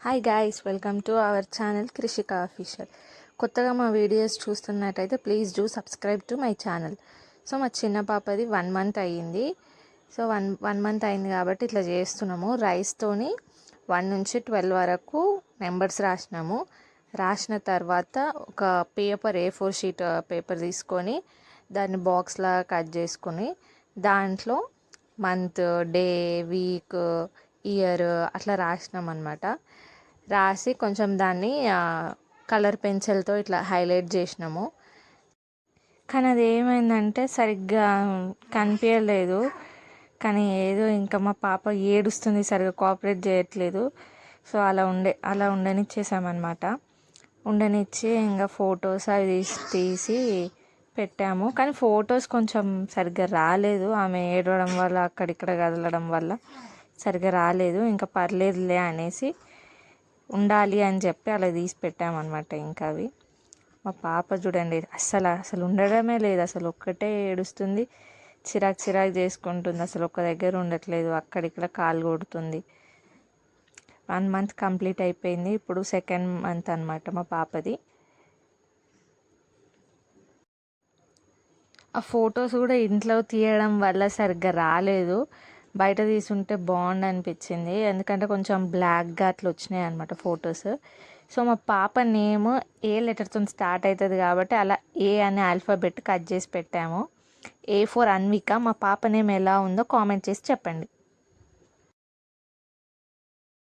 Hi guys welcome to our channel Krishika official కొత్తగా మా videos చూస్తున్నట్టయితే please do subscribe to my channel so మా చిన్న పాపది వన్ మంత్ అయ్యింది. సో వన్ వన్ మంత్ అయింది కాబట్టి ఇట్లా చేస్తున్నాము. రైస్తోని వన్ నుంచి ట్వెల్వ్ వరకు నెంబర్స్ రాసినాము. రాసిన తర్వాత ఒక paper A four sheet paper తీసుకొని దాన్ని బాక్స్లా కట్ చేసుకొని దాంట్లో మంత్ డే వీక్ ఇయర్ అట్లా రాసినాం అనమాట రాసి కొంచెం దాన్ని కలర్ పెన్సిల్తో ఇట్లా హైలైట్ చేసినాము. కానీ అది ఏమైందంటే సరిగ్గా కనిపించలేదు కానీ ఏదో ఇంకా మా పాప ఏడుస్తుంది సరిగ్గా కోఆపరేట్ చేయట్లేదు. సో అలా ఉండే అలా ఉండనిచ్చేసామన్నమాట. ఉండనిచ్చి ఇంకా ఫొటోస్ అవి తీసి తీసి పెట్టాము. కానీ ఫొటోస్ కొంచెం సరిగ్గా రాలేదు. ఆమె ఏడవడం వల్ల అక్కడిక్కడ కదలడం వల్ల సరిగ్గా రాలేదు. ఇంకా పర్లేదులే అనేసి ఉండాలి అని చెప్పి అలా తీసి పెట్టామన్నమాట ఇంకా అవి. మా పాప చూడండి అస్సలు అసలు ఉండడమే లేదు. అసలు ఒక్కటే ఏడుస్తుంది. చిరాకు చిరాకు చేసుకుంటుంది. అసలు ఒక్క దగ్గర ఉండట్లేదు. అక్కడిక్కడ కాలు కొడుతుంది. వన్ మంత్ కంప్లీట్ అయిపోయింది. ఇప్పుడు సెకండ్ మంత్ అనమాట మా పాపది. ఆ ఫొటోస్ కూడా ఇంట్లో తీయడం వల్ల సరిగ్గా రాలేదు. బయట తీసుంటే బాగుండు అనిపించింది ఎందుకంటే కొంచెం బ్లాక్గా అట్లా వచ్చినాయి అనమాట ఫొటోస్ సో మా పాప నేమ్ ఏ లెటర్తో స్టార్ట్ అవుతుంది కాబట్టి అలా ఏ అనే ఆల్ఫాబెట్ కట్ చేసి పెట్టాము. A four Anvika. మా పాప నేమ్ ఎలా ఉందో కామెంట్ చేసి చెప్పండి.